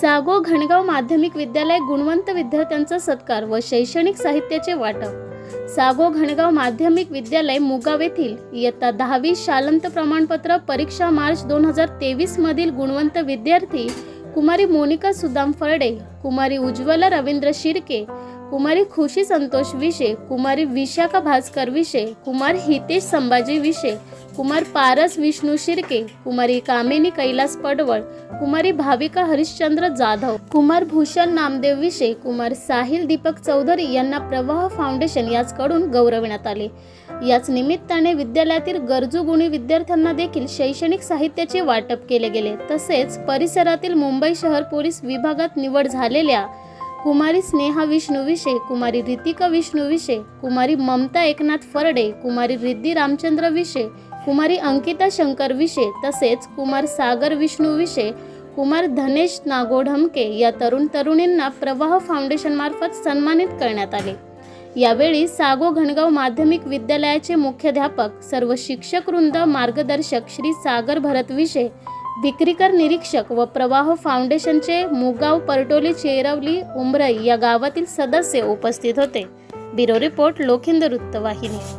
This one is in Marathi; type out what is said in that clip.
सागो घणगाव माध्यमिक विद्यालय गुणवंत विद्यार्थ्यांचा सत्कार व शैक्षणिक साहित्याचे वाटप. सागो घणगाव माध्यमिक विद्यालय मुगाव येथील इयत्ता दहावी शालंत प्रमाणपत्र परीक्षा मार्च दोन हजार तेवीस मधील गुणवंत विद्यार्थी कुमारी मोनिका सुदाम फरडे कुमारी उज्ज्वला रवींद्र शिर्के कुमारी खुशी संतोष विषे कुमारी विशाखा भास्कर विषे कुमार हितेश संभाजी विषे कुमार पारस विष्णू शिर्के कुमारी कामिनी कैलास पडवळ कुमारी भाविका हरिश्चंद्र जाधव कुमार भूषण नामदेव विषय कुमार साहिल दीपक चौधरी यांना प्रवाह फाउंडेशन याचकडून गौरविण्यात आले. याच निमित्ताने विद्यालयातील गरजू गुणी विद्यार्थ्यांना देखील शैक्षणिक साहित्याचे वाटप केले गेले. तसेच परिसरातील मुंबई शहर पोलीस विभागात निवड झालेल्या कुमारी स्नेहा विष्णू विषय कुमारी रितिका विष्णू विषे कुमारी ममता एकनाथ फरडे कुमारी रिद्धी रामचंद्र विषय कुमारी अंकिता शंकर विशे तसेच कुमार सागर विष्णू विशे कुमार धनेश नागोढमके या तरुण तरुणींना प्रवाह फाउंडेशन मार्फत सन्मानित करण्यात आले. यावेळी सागो घणगाव माध्यमिक विद्यालयाचे मुख्याध्यापक सर्व शिक्षक वृंद मार्गदर्शक श्री सागर भरत विशे विक्रीकर निरीक्षक व प्रवाह फाउंडेशनचे मुगाव परटोली चेरवली उमरई या गावातील सदस्य उपस्थित होते. ब्युरो रिपोर्ट लोखिंद वृत्तवाहिनी.